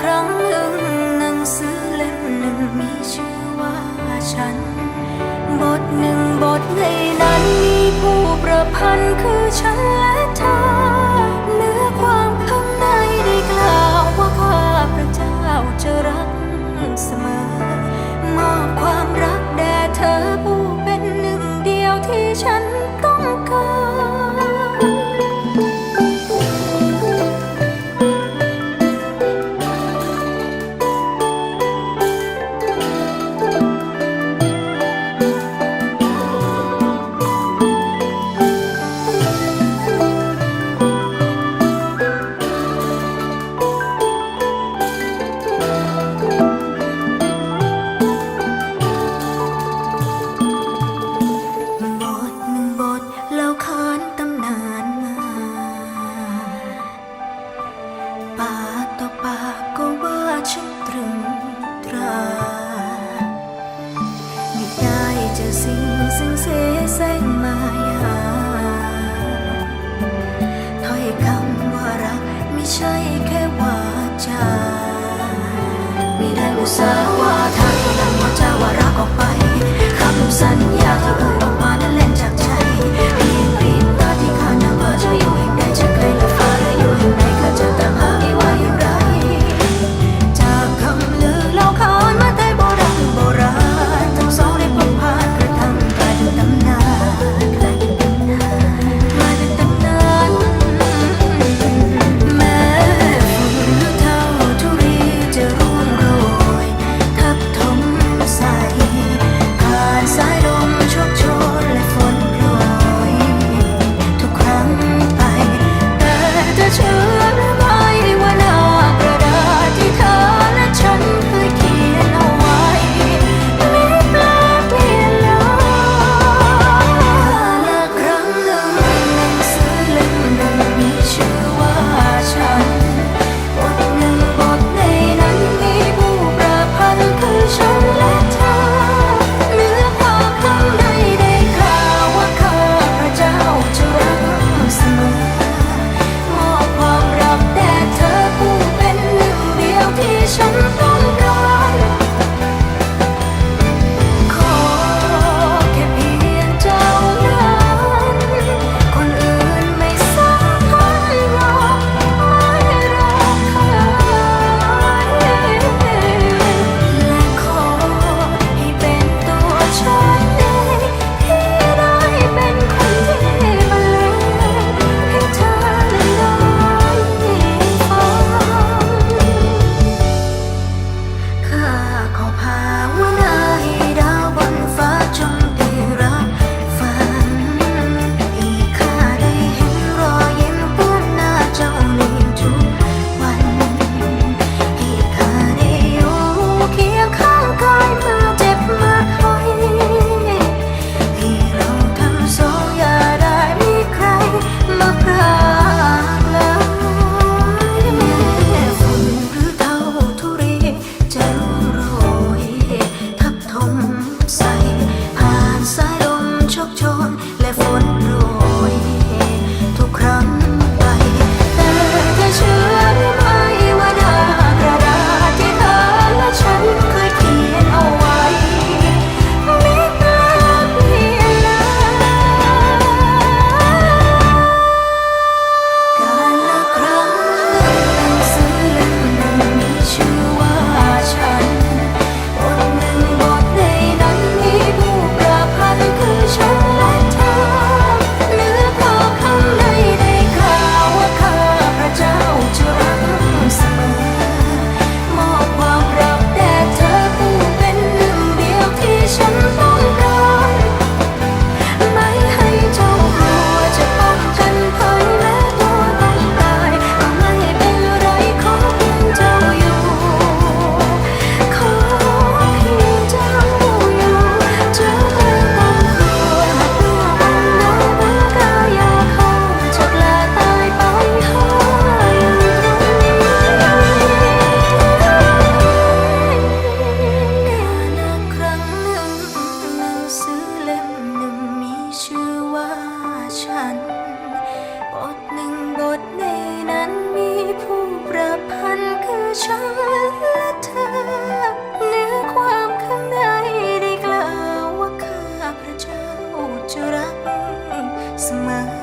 ครั้งหนึ่งหนังสือเล่มหนึ่งมีชื่อว่าฉัน บทหนึ่งบทในนั้นมีผู้ประพันธ์คือฉัน ใช่แค่วาจาไม่ได้อุตส่าห์ว่าทักแต่ว่าจว่ารักออกไปคำสัญญาที่เอ่ curahmu hmm, semangat